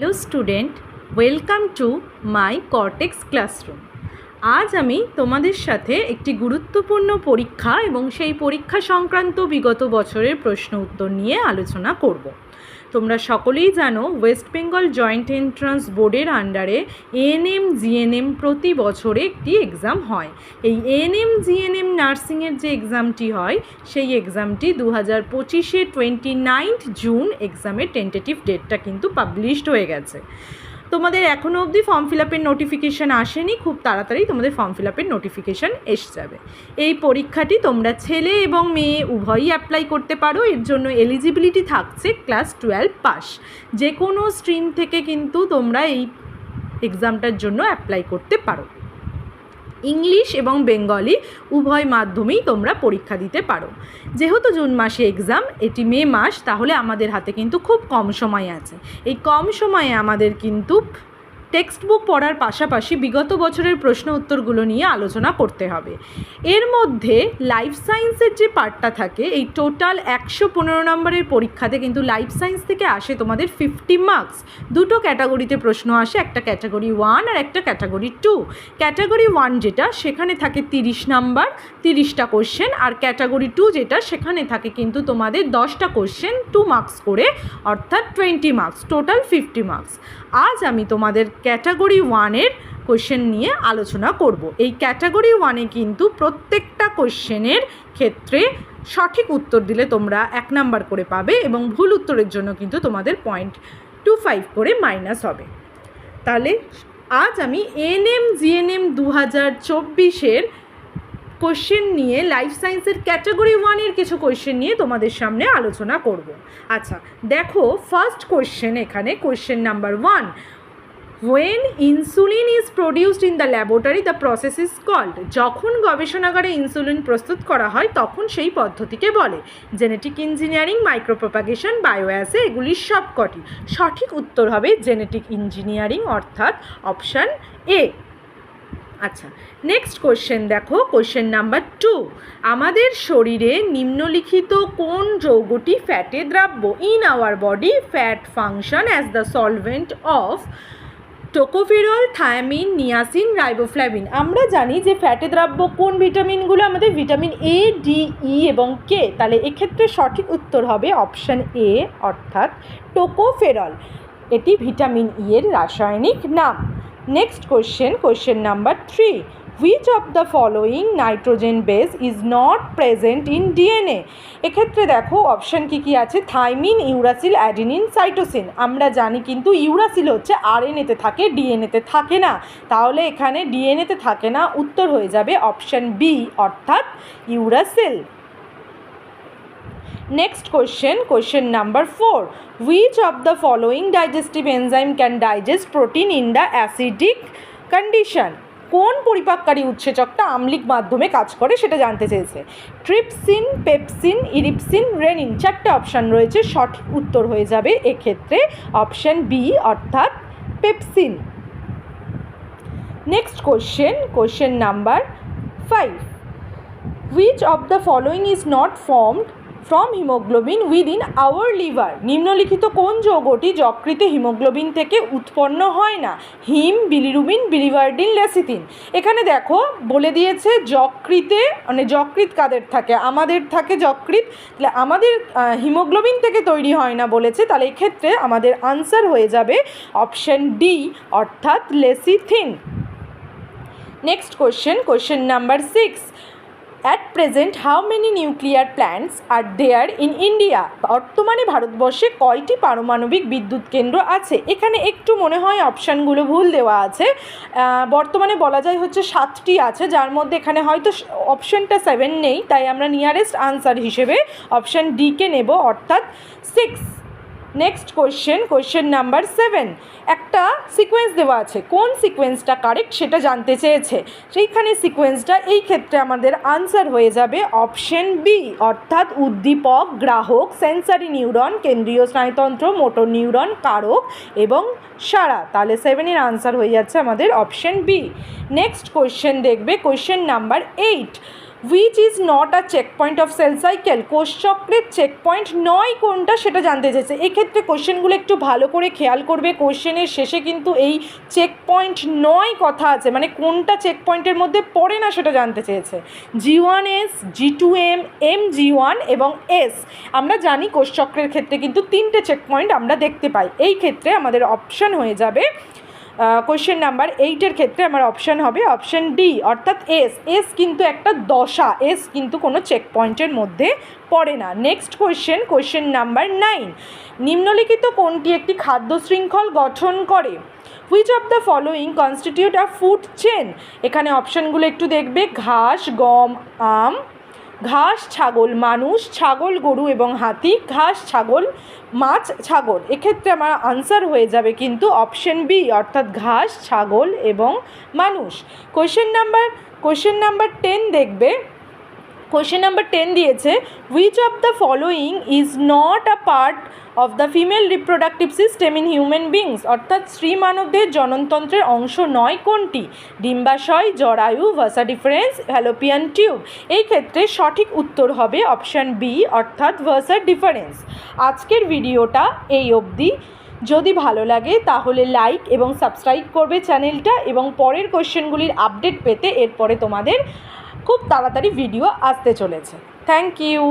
Hello student, welcome to my Cortex classroom. আজ আমি তোমাদের সাথে একটি গুরুত্বপূর্ণ পরীক্ষা এবং সেই পরীক্ষা সংক্রান্ত বিগত বছরের প্রশ্ন উত্তর নিয়ে আলোচনা করব। তোমরা সকলেই জানো, ওয়েস্ট বেঙ্গল জয়েন্ট এন্ট্রান্স বোর্ডের আন্ডারে এএনএম, জিএনএম প্রতি বছরে একটি এক্সাম হয়। এই এএনএম, জিএনএম নার্সিংয়ের যে এক্সামটি হয়, সেই এক্সামটি দু হাজার পঁচিশে টোয়েন্টি জুন এক্সামের টেন্টেটিভ ডেটটা কিন্তু পাবলিশড হয়ে গেছে। তোমাদের এখনও অবধি ফর্ম ফিল আপের নোটিফিকেশান আসেনি, খুব তাড়াতাড়ি তোমাদের ফর্ম ফিল আপের নোটিফিকেশান এসে যাবে। এই পরীক্ষাটি তোমরা ছেলে এবং মেয়ে উভয়ই অ্যাপ্লাই করতে পারো, এর জন্য এলিজিবিলিটি থাকছে ক্লাস টুয়েলভ পাস যে কোনো স্ট্রিম থেকে কিন্তু তোমরা এই এক্সামটার জন্য অ্যাপ্লাই করতে পারো। ইংলিশ এবং বেঙ্গলি উভয় মাধ্যমেই তোমরা পরীক্ষা দিতে পারো। যেহেতু জুন মাসে এক্সাম এটি মে মাস, তাহলে আমাদের হাতে কিন্তু খুব কম সময় আছে। এই কম সময়ে আমাদের কিন্তু টেক্সট বুক পড়ার পাশাপাশি বিগত বছরের প্রশ্ন উত্তরগুলো নিয়ে আলোচনা করতে হবে। এর মধ্যে লাইফ সায়েন্সের যে পার্টটা থাকে, এই টোটাল একশো পনেরো নম্বরের পরীক্ষাতে কিন্তু লাইফ সায়েন্স থেকে আসে তোমাদের ফিফটি মার্কস দুটো ক্যাটাগরিতে প্রশ্ন আসে, একটা ক্যাটাগরি ওয়ান আর একটা ক্যাটাগরি টু ক্যাটাগরি ওয়ান যেটা, সেখানে থাকে তিরিশ নাম্বার তিরিশটা কোশ্চেন আর ক্যাটাগরি টু যেটা, সেখানে থাকে কিন্তু তোমাদের দশটা কোশ্চেন টু মার্কস করে, অর্থাৎ twenty marks total fifty marks আজ আমি তোমাদের ক্যাটাগরি ওয়ানের কোশ্চেন নিয়ে আলোচনা করব। এই ক্যাটাগরি ওয়ানে কিন্তু প্রত্যেকটা কোশ্চেনের ক্ষেত্রে সঠিক উত্তর দিলে তোমরা এক নাম্বার করে পাবে এবং ভুল উত্তরের জন্য কিন্তু তোমাদের পয়েন্ট টু ফাইভ করে মাইনাস হবে। তাহলে আজ আমি এনএম জিএনএম দু হাজার চব্বিশের কোশ্চেন নিয়ে লাইফ সায়েন্সের ক্যাটাগরি ওয়ানের কিছু কোশ্চেন নিয়ে তোমাদের সামনে আলোচনা করব। আচ্ছা দেখো ফার্স্ট কোশ্চেন এখানে question number one when insulin is produced in the laboratory the process is called যখন গবেষণাগারে ইনসুলিন প্রস্তুত করা হয়, তখন সেই পদ্ধতিকে বলে। জেনেটিক ইঞ্জিনিয়ারিং মাইক্রোপ্রোপাগেশন বায়োঅ্যাসে এগুলির সবকটি। সঠিক উত্তর হবে জেনেটিক ইঞ্জিনিয়ারিং অর্থাৎ অপশান এ আচ্ছা নেক্সট কোশ্চেন দেখো কোশ্চেন নাম্বার টু আমাদের শরীরে নিম্নলিখিত কোন যৌগটি ফ্যাটে দ্রাব্য? In our body fat function as the solvent of tocopherol, thiamine, niacin, riboflavin. আমরা জানি যে ফ্যাটে দ্রাব্য কোন ভিটামিনগুলো আমাদের ভিটামিন এ ডি ই এবং কে তাহলে এক্ষেত্রে সঠিক উত্তর হবে অপশান এ অর্থাৎ টোকোফেরল। এটি ভিটামিন ই এর রাসায়নিক নাম। Next question question number three which of the following nitrogen base is not present in DNA এক্ষেত্রে দেখো অপশান কী কী আছে? থাইমিন ইউরাসিল অ্যাডিনিন সাইটোসিন আমরা জানি কিন্তু ইউরাসিল হচ্ছে আর আরএনএতে থাকে ডিএনএতে থাকে না। তাহলে এখানে ডিএনএতে থাকে না, উত্তর হয়ে যাবে অপশান বি অর্থাৎ uracil next question question number four which of the following digestive enzyme can digest protein in the acidic condition? কোন পরিপাককারী উৎসেচকটা আম্লিক মাধ্যমে কাজ করে সেটা জানতে চেয়েছে। ট্রিপসিন, পেপসিন, ইরিপসিন, রেনিন চারটে অপশান রয়েছে, সঠিক উত্তর হয়ে যাবে এক্ষেত্রে অপশান বি অর্থাৎ pepsin. Next question question number five. Which of the following is not formed from haemoglobin within our liver নিম্নলিখিত কোন যৌগটি যকৃতে হিমোগ্লোবিন থেকে উৎপন্ন হয় না? হিম বিলিরুবিন বিলিভার্ডিন লেসিথিন এখানে দেখো, বলে দিয়েছে যকৃতে মানে যকৃত কাদের থাকে? আমাদের থাকে যকৃত তাহলে আমাদের হিমোগ্লোবিন থেকে তৈরি হয় না বলেছে, তাহলে এক্ষেত্রে আমাদের আনসার হয়ে যাবে অপশান ডি অর্থাৎ lecithin next question question number six at present how many nuclear plants are there in India বর্তমানে ভারতবর্ষে কয়টি পারমাণবিক বিদ্যুৎ কেন্দ্র আছে? এখানে একটু মনে হয় অপশানগুলো ভুল দেওয়া আছে। বর্তমানে বলা যায় হচ্ছে সাতটি আছে, যার মধ্যে এখানে হয়তো অপশানটা সেভেন নেই, তাই আমরা নিয়ারেস্ট আনসার হিসেবে অপশান ডিকে নেব, অর্থাৎ six next question question number seven একটা সিকোয়েন্স দেওয়া আছে। কোন সিকোয়েন্সটা কারেক্ট সেটা জানতে চেয়েছে। সেইখানে সিকোয়েন্সটা এই ক্ষেত্রে আমাদের আনসার হয়ে যাবে অপশন বি অর্থাৎ উদ্দীপক, গ্রাহক সেন্সারি নিউরন কেন্দ্রীয় স্নায়ুতন্ত্র মোটর নিউরন কারক এবং সারা। তাহলে সেভেনের আনসার হয়ে যাচ্ছে আমাদের অপশন বি নেক্সট কোয়েশ্চেন দেখবে question number eight which is not a check point of cell cycle কোষ চক্রের চেক পয়েন্ট নয় কোনটা সেটা জানতে চেয়েছে এক্ষেত্রে কোশ্চেনগুলো একটু ভালো করে খেয়াল করবে, কোশ্চেনের শেষে কিন্তু এই চেক পয়েন্ট নয় কথা আছে মানে কোনটা চেক পয়েন্টের মধ্যে পড়ে না সেটা জানতে চেয়েছে। G one S G two M M G one এবং এস আমরা জানি কোষচক্রের ক্ষেত্রে কিন্তু তিনটে চেক পয়েন্ট আমরা দেখতে পাই। এই ক্ষেত্রে আমাদের অপশান হয়ে যাবে কোয়েশ্চেন নাম্বার এইটের ক্ষেত্রে আমার অপশান হবে অপশান ডি অর্থাৎ এস এস কিন্তু একটা দশা এস কিন্তু কোনো চেক পয়েন্টের মধ্যে পড়ে না। Next question question number nine নিম্নলিখিত কোনটি একটি খাদ্য শৃঙ্খল গঠন করে? Which of the following constitute a food chain এখানে অপশানগুলো একটু দেখবে। ঘাস, গম, আম, ঘাস, ছাগল, মানুষ, ছাগল, গরু এবং হাতি, ঘাস, ছাগল, মাছ, ছাগল। এক্ষেত্রে আমার আনসার হয়ে যাবে কিন্তু অপশন বি অর্থাৎ ঘাস, ছাগল এবং মানুষ। Question number question number ten দেখবে। কোয়েশ্চেন নাম্বার টেন দিয়েছে which of the following is not a part of the female reproductive system in human beings অর্থাৎ স্ত্রী মানবদের জননতন্ত্রের অংশ নয় কোনটি? ডিম্বাশয়, জরায়ু ভার্সা ডিফারেন্স হ্যালোপিয়ান টিউব এই ক্ষেত্রে সঠিক উত্তর হবে অপশান বি অর্থাৎ ভার্সা ডিফারেন্স আজকের ভিডিওটা এই অবধি। যদি ভালো লাগে, তাহলে লাইক এবং সাবস্ক্রাইব করবে চ্যানেলটা এবং পরের কোশ্চেনগুলির আপডেট পেতে এরপরে তোমাদের খুব তাড়াতাড়ি ভিডিও আসতে চলেছে। Thank you